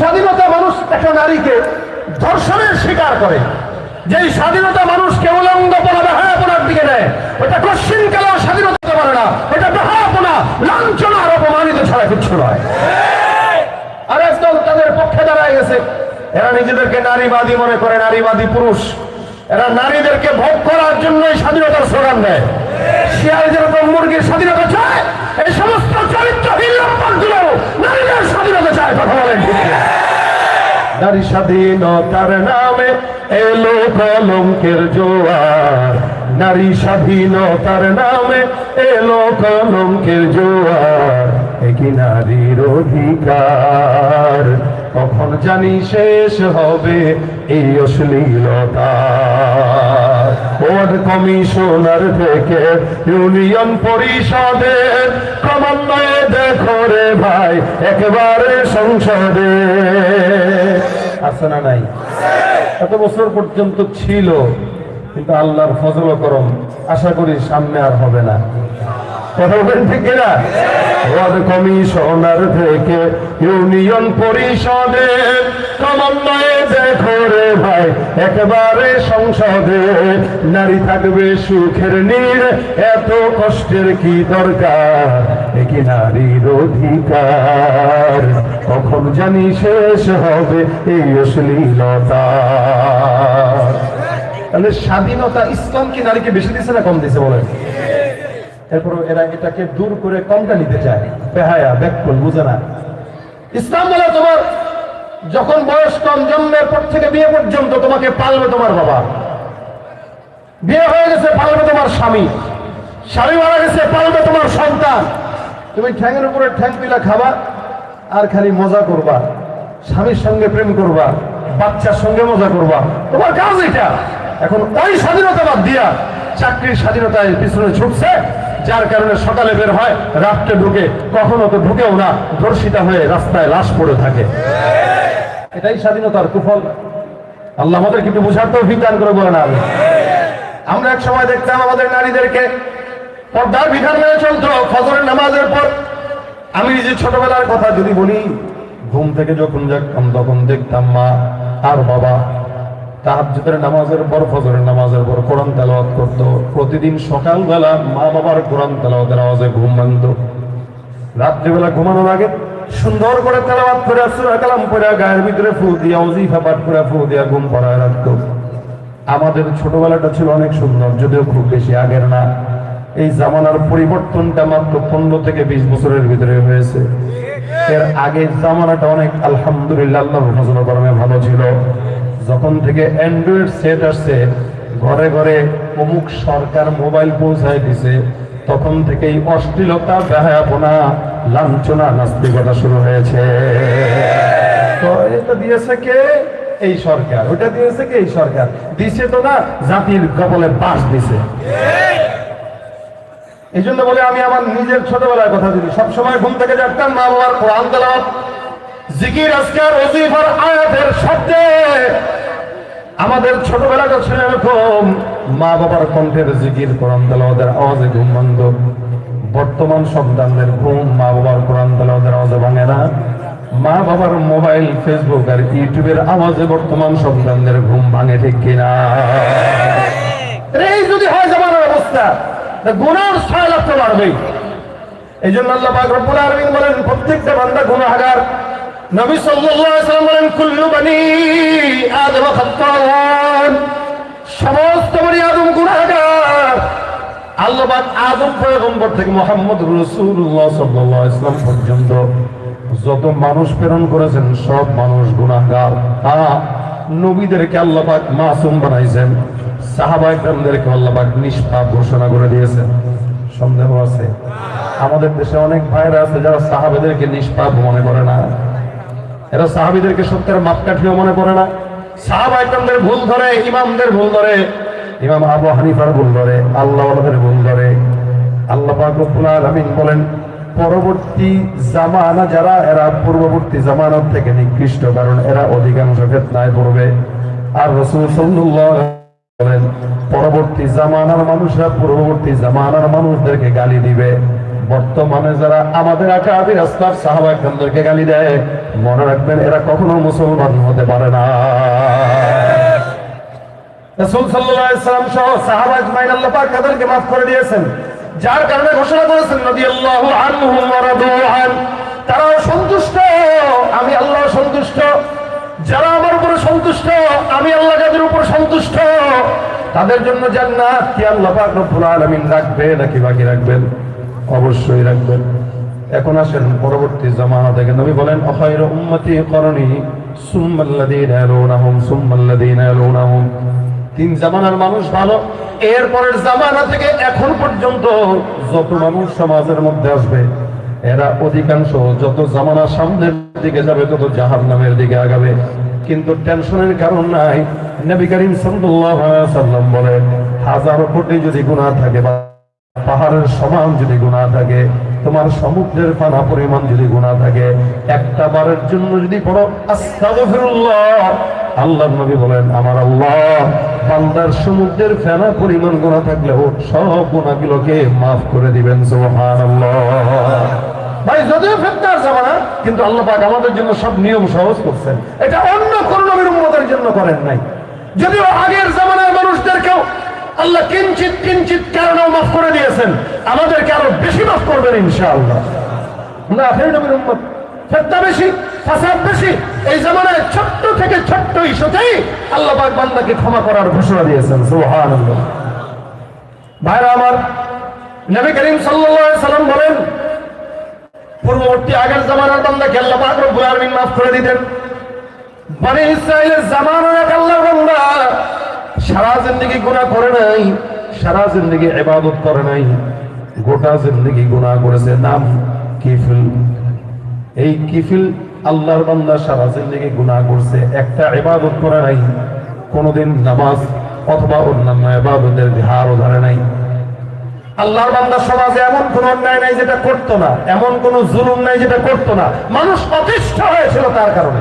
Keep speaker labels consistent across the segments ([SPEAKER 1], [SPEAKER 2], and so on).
[SPEAKER 1] স্বাধীনতা মানুষ একটা নারীকে ধর্ষণের শিকার করে। যেই স্বাধীনতা মানুষকে উলঙ্গ পনা বেহায়াপনার দিকে নেয়, ওটা কশ্চিন স্বাধীনতা না লাঞ্ছনা আর অপমানিত ছাড়া কিচ্ছু নয়। আর একদল তাদের পক্ষে দাঁড়ায় গেছে। এরা নিজেদেরকে নারীবাদী মনে করে, নারীবাদী পুরুষ। এরা নারীদেরকে ভোগ করার জন্যই স্বাধীনতার স্লোগান দেয়। শিয়াল যেরকম মুরগির স্বাধীনতা চায় নারী স্বাধীনতার নামে এলো কলঙ্কের জোয়ার। নারী স্বাধীনতার নামে এলো কলঙ্কের জোয়ার। একই নারীর অধিকার? কখন জানি শেষ হবে এই অশ্লীলতা। ওয়ার্ড কমিশনার থেকে ইউনিয়ন পরিষদের ক্রমান্বয়ে দেখো রে ভাই, একেবারে সংসদে। আছে না নাই? এত বছর পর্যন্ত ছিল, কিন্তু আল্লাহর ফজল করম আশা করি সামনে আর হবে না। থেকে ইউনিয়ন পরিষদে দেখো রে ভাই, একেবারে সংসদে নারী থাকবে সুখের নীর, এত কষ্টের কি দরকার? একই নারীর অধিকার। কখন জানি শেষ হবে এই অশ্লীলতা। তাহলে স্বাধীনতা ইসলাম কি নারীকে বেশি দিছে না কম দিছে বলেন? এরপর এরা এটাকে দূর করে কমটা নিতে চায়। ব্যাকুল বুঝে না। ইসলাম বলে তোমার, যখন বয়স কম, জন্মের পর থেকে বিয়ে পর্যন্ত তোমাকে পালবে তোমার বাবা। বিয়ে হয়ে গেছে, পালবে তোমার স্বামী। স্বামী মারা গেছে, পালবে তোমার সন্তান। তুমি ঠ্যাঙের উপরে ঠ্যাং পিলা খাবা, আর খালি মজা করবা। স্বামীর সঙ্গে প্রেম করবা, বাচ্চার সঙ্গে মজা করবা। তোমার কাজ এটা। এখন ওই স্বাধীনতা বাদ দিয়া চাকরির স্বাধীনতায় পিছনে ছুটছে, যার কারণে সকালে বের হয়, রাত্রে ঢুকে, কখনো তো ঢুকেও না, ধর্ষিতা হয়ে রাস্তায় লাশ পড়ে থাকে। এটাই স্বাধীনতার কুফল। আল্লাহ আমাদের কিন্তু বোঝার তো অভিজ্ঞান করে বলে না আমি আমরা এক সময় দেখতাম আমাদের নারীদেরকে পর্দার বিধান মেনে চলতো ফজরের নামাজের পর। আমি নিজে ছোটবেলার কথা যদি বলি, ঘুম থেকে যখন জাগতাম তখন দেখতাম মা, আর বাবা, তাহাজ্জুদের নামাজের পর, ফজরের নামাজের পর কোরআন তেলাওয়াত করত। প্রতিদিন সকালবেলা মা বাবার কোরআন তেলাওয়াতের আওয়াজে ঘুম ভাঙত। রাত্রিবেলা ঘুমানোর আগে সুন্দর করে তেলাওয়াত করে, সূরা কালাম পড়ে, গায়ের ভিতরে ফু দিয়া, ওজিফা পাঠ করে, ফু দিয়া ঘুম পড়ায় রাখতো। আমাদের ছোটবেলাটা ছিল অনেক সুন্দর, যদিও খুব বেশি আগের না। এই জামানার পরিবর্তনটা মাত্র পনেরো থেকে বিশ বছরের ভিতরে হয়েছে। এর আগে জামানাটা অনেক আলহামদুলিল্লাহ আল্লাহর করমে ভালো ছিল। যখন থেকে অ্যান্ড্রয়েড সেট আসছে, ঘরে ঘরে অমুক সরকার মোবাইল পৌঁছায় দিছে, তখন থেকেই অশ্লীলতা, বেহায়াপনা, লাঞ্ছনা, নাস্তিকতা শুরু হয়েছে। তো এটা দিয়েছে কে? এই সরকার। ওটা দিয়েছে কে? এই সরকার। দিছে তো না, জাতির কবলে বাস দিছে। এই জন্য বলে আমি আমার নিজের ছোটবেলার কথা যদি সবসময় ঘুম থেকে জাগতাম মা বাবার কোরআন তেলাওয়াত জিকির আজকার ওজিফার আয়াতের শব্দে। আমাদের ছোটবেলাটা ছিল এরকম মা বাবার কণ্ঠের জিকির কোরআন তেলাওয়াতের আওয়াজে ঘুম ভাঙত। বর্তমান সন্তানদের ঘুম মা বাবার কোরআন তেলাওয়াতের আওয়াজে ভাঙে না। মা বাবার মোবাইল ফেসবুক আর ইউটিউবের আওয়াজে বর্তমান সন্তানদের ঘুম ভাঙে ঠিক কিনা? এই যদি হয় জামানোর অবস্থা। তা গুনার ছয় লাখ বাড়বেই এই জন্য আল্লাহ রব্বুল আলামিন বলেন, প্রত্যেকটা বান্দা গুনাহগার। নবী ওয়াসাল্লাম বলেন, কুল্লু বানি আদম সমস্ত বনি আদম গুনাহগার। আল্লাহ আদম পয়গম্বর থেকে মুহাম্মদ রাসূলুল্লাহ সাল্লাল্লাহু আলাইহি ওয়াসাল্লাম পর্যন্ত যত মানুষ প্রেরণ করেছেন, সব মানুষ গুনাহগার। হ্যাঁ নবীদেরকে আল্লাহ মাসুম বানাইছেন। সাহাবা একরামদেরকে আল্লাহ নিষ্পাপ ঘোষণা করে দিয়েছেন সন্দেহ আছে। আমাদের দেশে অনেক ভাইরা আছে যারা সাহাবেদেরকে নিষ্পাপ মনে করে না। এরা সাহাবিদেরকে সত্যের মাপকাঠিও মনে করে না। ভুল ধরে, ইমামদের ভুল ধরে, ইমাম আবু হানিফার ভুল ধরে আল্লাহ ভুল ধরে। আল্লাহ রব্বুল বলেন, পরবর্তী জামানা যারা, এরা পূর্ববর্তী জামানার থেকে নিকৃষ্ট, কারণ এরা অধিকাংশ ফেতনায় পড়বে। আর রসুল বলেন পরবর্তী জামানার মানুষরা পূর্ববর্তী জামানার মানুষদেরকে গালি দিবে। বর্তমানে যারা আমাদের আসলার সাহাবা একদমদেরকে গালি দেয়, মনে রাখবেন এরা কখনো মুসলমান হতে পারে না। যার কারণে ঘোষণা করেছেন তারাও সন্তুষ্ট, আমি আল্লাহ সন্তুষ্ট। যারা আমার উপরে সন্তুষ্ট, আমি আল্লাহ তাদের উপর সন্তুষ্ট? তাদের জন্য জান্নাত কি আল্লাহ পাক রব্বুল আলামিন রাখবে নাকি বাকি রাখবেন? অবশ্যই রাখবেন। এখন আসেন পরবর্তী জামানা থেকে। নবী বলেন, অখায়র উম্মতি করণী সুম্মাল্লাযীনা ইয়ালুনাহুম সুম্মাল্লাযীনা ইয়ালুনাহুম। তিন জামানার মানুষ ভালো। এরপরের জামানা থেকে এখন পর্যন্ত যত মানুষ সমাজের মধ্যে আসবে এরা অধিকাংশ যত জামানা সামনের দিকে যাবে, তত জাহান নামের দিকে আগাবে। কিন্তু টেনশনের কারণ নাই, নবী করিম সাল্লাম বলেন, হাজার কোটি যদি গুনাহ থাকে বা পাহাড়ের সমান যদি গুণা থাকে, তোমার সমুদ্রের পানা পরিমাণ যদি গুণা থাকে, একটা বারের জন্য যদি পড়ো, আস্তাগফিরুল্লাহ। আল্লাহর নবী বলেন, আমার আল্লাহ, বান্দার সমুদ্রের ফেনা পরিমাণ গুণা থাকলেও সব গুণাগুলোকে মাফ করে দিবেন, সুবহানাল্লাহ। ভাই, যদিও ফেতনার জামানা, কিন্তু আল্লাহ পাক আমাদের জন্য সব নিয়ম সহজ করছেন। এটা অন্য কোন নবীর উম্মতের জন্য করেন নাই। যদিও আগের জামানার মানুষদেরকেও আল্লাহ কিঞ্চিত কিঞ্চিত কারণেও মাফ করে দিয়েছেন। আমাদেরকে আরও বেশি মাফ করবেন ইনশাআল্লাহ। না আখের নবীর উম্মত। ফেতনা বেশি, ফাসাদ বেশি। এই জামানায় ছোট্ট থেকে ছোট্ট ইস্যুতেই আল্লাহ পাক বান্দাকে ক্ষমা করার ঘোষণা দিয়েছেন। সুবহানাল্লাহ। ভাইরা আমার, নবী করিম সাল্লাল্লাহু আলাইহি সাল্লাম বলেন পূর্ববর্তী আগের জামানার বান্দাকে আল্লাহ পাক রব্বুল আলামিন মাফ করে দিতেন? বনি ইসরাইলের জামানার এক আল্লাহর বান্দা সারা জিন্দগি গুনাহ করে নাই, সারা জিন্দগি ইবাদত করে নাই, গোটা জিন্দগি গুনাহ করেছে। নাম কিফিল। এই কিফিল আল্লাহর বান্দা সারা জিন্দগি গুনাহ করছে। একটা ইবাদত করে নাই, কোনোদিন নামাজ অথবা অন্যান্য ইবাদতের ধারও ধরে নাই। আল্লাহর বান্দা সমাজে এমন কোন অন্যায় নাই যেটা করতো না, এমন কোন জুলুম নাই যেটা করতো না। মানুষ অতিষ্ঠ হয়েছিল তার কারণে।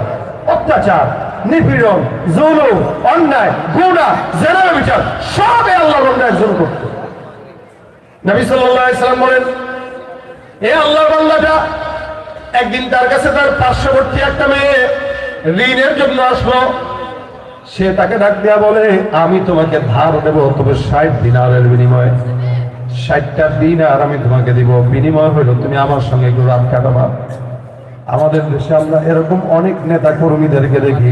[SPEAKER 1] অত্যাচার, নিপীড়ন, জুলুম, অন্যায়, গুণা, জেনার বিচার সবে আল্লাহর বান্দা একজন করত। নবী সাল্লাল্লাহু আলাইহি সাল্লাম বলেন, এ আল্লাহর বান্দাটা, একদিন তার কাছে তার পার্শ্ববর্তী একটা মেয়ে ঋণের জন্য আসলো। সে তাকে ডাক দিয়া বলে, আমি তোমাকে ধার দেব, তবে ষাট দিনারের বিনিময়ে। ষাটটা দিন আর আমি তোমাকে দিব। বিনিময় হইল, তুমি আমার সঙ্গে একটু রাত কাটাবা। আমাদের দেশে আমরা এরকম অনেক নেতা কর্মীদেরকে দেখি,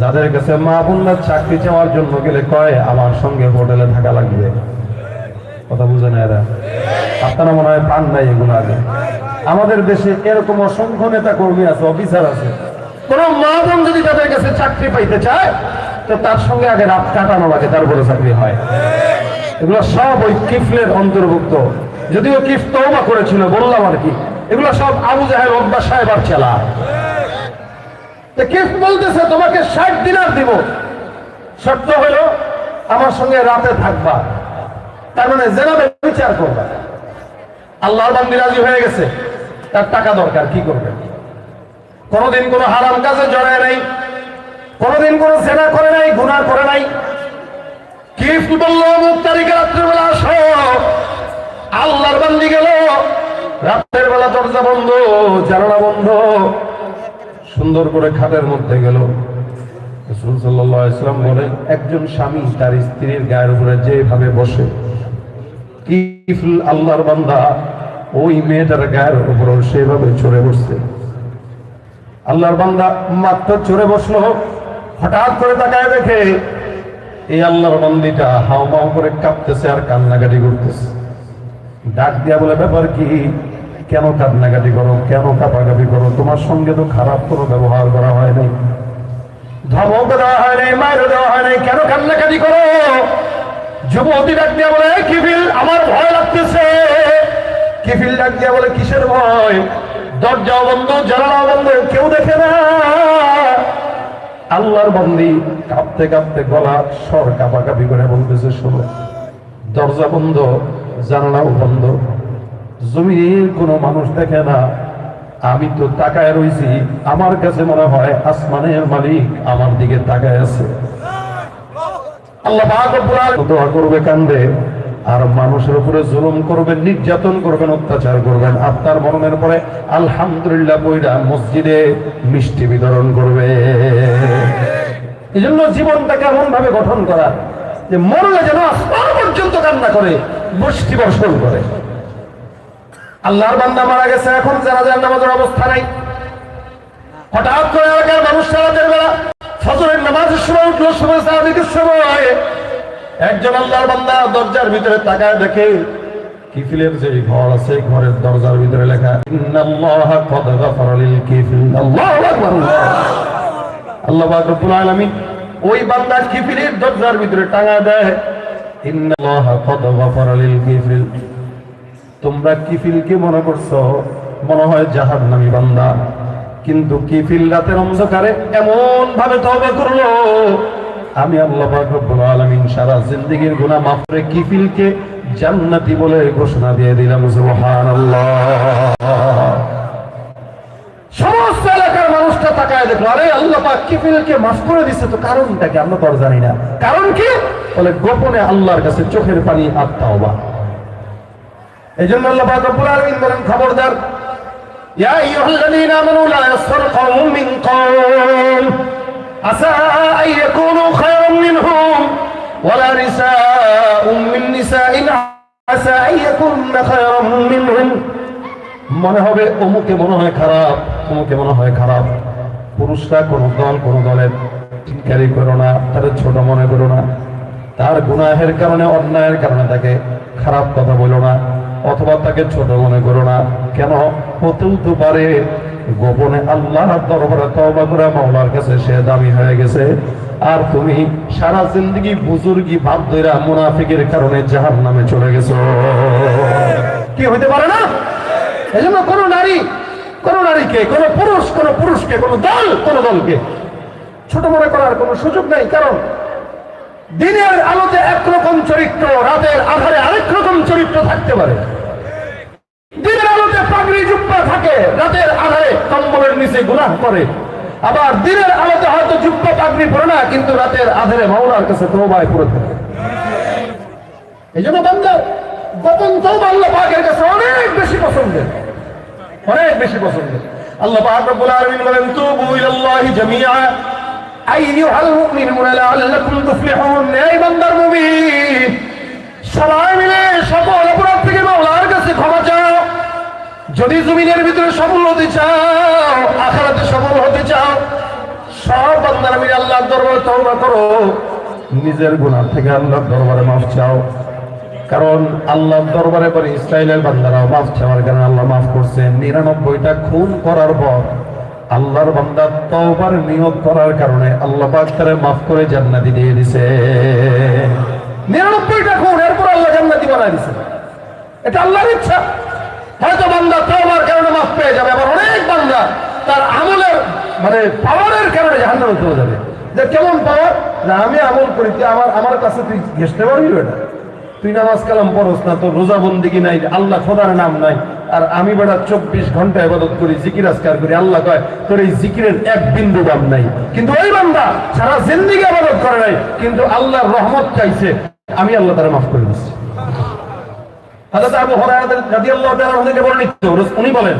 [SPEAKER 1] যাদের কাছে মা বোনরা চাকরি চাওয়ার জন্য গেলে কয়, আমার সঙ্গে হোটেলে থাকা লাগবে। কথা বুঝে না এরা? আপনারা মনে হয় পান নাই এগুলো আগে। আমাদের দেশে এরকম অসংখ্য নেতা কর্মী আছে, অফিসার আছে। কোন মা বোন যদি তাদের কাছে চাকরি পাইতে চায়, তো তার সঙ্গে আগে রাত কাটানো লাগে, তারপরে চাকরি হয়। এগুলো সব ওই কিফলের অন্তর্ভুক্ত। যদিও কিফ তওবা করেছিল, বললাম আর কি। এগুলো সব আবু জাহের অব্বা সাহেব আর চেলা কিফ বলতেছে, তোমাকে ষাট দিনার দিব। শর্ত হলো, আমার সঙ্গে রাতে থাকবা। তার মানে জেনাবে বিচার করবা। আল্লাহর বান্দি রাজি হয়ে গেছে। তার টাকা দরকার, কি করবে? কোনোদিন কোনো হারাম কাজে জড়ায় নাই, কোনোদিন কোনো জেনা করে নাই, গুনাহ করে নাই। কিফট বলল অমুক তারিখে রাত্রেবেলা আসো। আল্লাহর বান্দি গেল। রাতের বেলা দরজা বন্ধ, জানালা বন্ধ। সুন্দর করে খাটের মধ্যে গেল। একজন স্বামী তার স্ত্রীর গায়ের উপরে যেভাবে বসে আল্লাহর বান্দা, ওই মেয়েটার গায়ের উপর সেভাবে চড়ে বসছে। আল্লাহর বান্দা মাত্র চড়ে বসল, হঠাৎ করে তাকায় দেখে এই আল্লাহর বান্দিটা হাও মাও করে কাঁপতেছে আর কান্নাকাটি করতেছে। ডাক দিয়া বলে, ব্যাপার কি? কেন কান্নাকাটি করো? কেন কাপাকাপি করো? তোমার সঙ্গে তো খারাপ কোনো ব্যবহার করা হয় নাই। ধমক দেওয়া হয় নাই দেওয়া হয় নাই। কেন কান্নাকাটি করো? যুবতী ডাক দিয়া বলে "এই কিফিল, আমার ভয় লাগতেছে। ডাক দিয়া বলে, কিসের ভয়? দরজাও বন্ধ, জানালাও বন্ধ, কেউ দেখে না। আল্লাহর বন্দি। কাঁপতে কাঁপতে গলা স্বর কাঁপাকাপি করে বলতেছে, শোনো, দরজা বন্ধ, জানালাও বন্ধ। জমির কোনো মানুষ দেখে না। আমি তো তাকায় রইছি, আমার কাছে মনে হয় আসমানের মালিক আমার দিকে তাকায় আছে। আল্লাহ করবে, কান্দে। আর মানুষের উপরে জুলুম করবেন, নির্যাতন করবেন, অত্যাচার করবেন। আপনার মরণের পরে আলহামদুলিল্লাহ বইরা মসজিদে মিষ্টি বিতরণ করবে। এই জন্য জীবনটাকে এমন ভাবে গঠন করা যে মরলে যেন পর্যন্ত কান্না করে বৃষ্টি বর্ষণ করে। আল্লাহর বান্দা মারা গেছে, এখন জানাজার নামাজের অবস্থা নাই। হঠাৎ করে এলাকার মানুষ সারাতের বেলা ফজরের নামাজের সময় উঠল, সময় সাহাবিকের সময়। একজন আল্লাহর বান্দা দরজার ভিতরে তাকায় দেখে, কিফিলের যে ঘর আছে ঘরের দরজার ভিতরে লেখা, ইন্নাল্লাহ কদ গাফারা লিল কিফিল আল্লাহু আকবার। আল্লাহ পাক রব্বুল আলামিন ওই বান্দা কিফিলের দরজার ভিতরে টাঙা দেয়, ইন্নাল্লাহ কদ গাফারা লিল কিফিল তোমরা কিফিলকে মনে করছ, মনে হয় জাহান্নামী বান্দা, কিন্তু কিফিল রাতের অন্ধকারে এমন ভাবে তওবা করল আমি আল্লাহ রব্বুল আলামিন সারা জিন্দেগীর গুনাহ মাফ করে কিফিলকে জান্নাতি বলে ঘোষণা দিয়ে দিলাম, সুবহানাল্লাহ। সমস্ত এলাকার মানুষটা তাকায় দেখল, আরে আল্লাহ পাক কিফিলকে মাফ করে দিচ্ছে তো কারণটা কি? আমরা তো আর জানি না। কারণ কি? বলে গোপনে আল্লাহর কাছে চোখের পানি অবা এই জন্য আল্লাহ পাক রব্বুল আলামিন বলেন, খবরদার, ইয়া আইয়ুহাল্লাযীনা আমানু লা ইয়াসখার কওমুম মিন কওম। আসা আন ইয়াকুনু খায়রাম মিনহুম ওয়ালা নিসাউম মিন নিসাইন আসা আন ইয়াকুননা খায়রাম মিনহুম মনে হবে অমুকে মনে হয় খারাপ, অমুকে মনে হয় খারাপ। পুরুষরা কোন দল, কোন দলের চিনকারি করো না, তাদের ছোট মনে করো না। তার গুনাহের কারণে, অন্যায়ের কারণে তাকে খারাপ কথা বলো না, অথবা তাকে ছোট মনে করো না। কেন? হতেও তো পারে গোপনে আল্লাহ দরবারে তওবা করে মাওলার কাছে সে দামি হয়ে গেছে। আর তুমি সারা জিন্দগি বুজুর্গি ভাব ধইরা মুনাফিকের কারণে জাহান্নামে চলে গেছো। কি হইতে পারে না? এই জন্য কোন নারী, কোন নারীকে, কোন পুরুষ, কোন পুরুষকে, কোন দল, কোন দলকে ছোট মনে করার কোনো সুযোগ নেই। কারণ দিনের আলোতে একরকম চরিত্র, রাতের আধারে আরেক রকম চরিত্র থাকতে পারে। দিনের আলোতে পাগড়ি জুব্বা থাকে, রাতের আধারে কম্বলের নিচে গুনাহ করে। আবার দিনের আলোতে হয়তো পাগড়ি না, কিন্তু রাতের আধারে মাওলার কাছে তওবায় পড়ে থাকে এই জন্য বান্দা গোপন তওবা আল্লাহ পাকের কাছে অনেক বেশি পছন্দের। অনেক বেশি পছন্দের। আল্লাহ পাক রব্বুল আলামিন বলেন, তুবু ইলাল্লাহি আইয়ুহাল লাআল্লাকুম তুফলিহুন। এই বান্দার মুমিন, সবাই মিলে সকল অপরাধ থেকে মাওলার কাছে ক্ষমা যদি জমিনের ভিতরে সফল হতে চাও, আখারাতে সফল হতে চাও, সব বান্দারা মিলে আল্লাহর দরবারে তওবা করো। নিজের গুনাহ থেকে আল্লাহর দরবারে মাফ চাও। কারণ আল্লাহর দরবারে পরে ইসরায়েলের বান্দারাও মাফ চাওয়ার কারণে আল্লাহ মাফ করছেন নিরানব্বইটা খুন করার পর আল্লাহর বান্দা তওবার নিয়োগ করার কারণে আল্লাহ পাক তারে মাফ করে জান্নাতি দিয়ে দিছে। নিরানব্বইটা খুন, এরপর আল্লাহ জান্নাতি বানায় দিছে। এটা আল্লাহর ইচ্ছা। হয়তো বান্দা তওবার কারণে মাফ পেয়ে যাবে, আবার অনেক বান্দা তার আমলের মানে পাওয়ারের কারণে জাহান্নামে চলে যাবে। যে কেমন পাওয়ার? না, আমি আমল করি, তুই আমার আমার কাছে তুই ঘেসতে পারবি এটা তুই নামাজ কালাম পড়স না, তোর রোজা বন্দিগি নাই, আল্লাহ খোদার নাম নাই। আর আমি বেড়া চব্বিশ ঘণ্টা ইবাদত করি, জিকির আজকার করি, আল্লাহ কয়, তোর এই জিকিরের এক বিন্দু দাম নাই। কিন্তু ওই বান্দা সারা জিন্দিগি ইবাদত করে নাই, কিন্তু আল্লাহর রহমত চাইছে, আমি আল্লাহ তারা মাফ করে দিচ্ছি। হাজরত আবু হুরায়রা রাদিয়াল্লাহু তাআলা অনেকে বর্ণিত উনি বলেন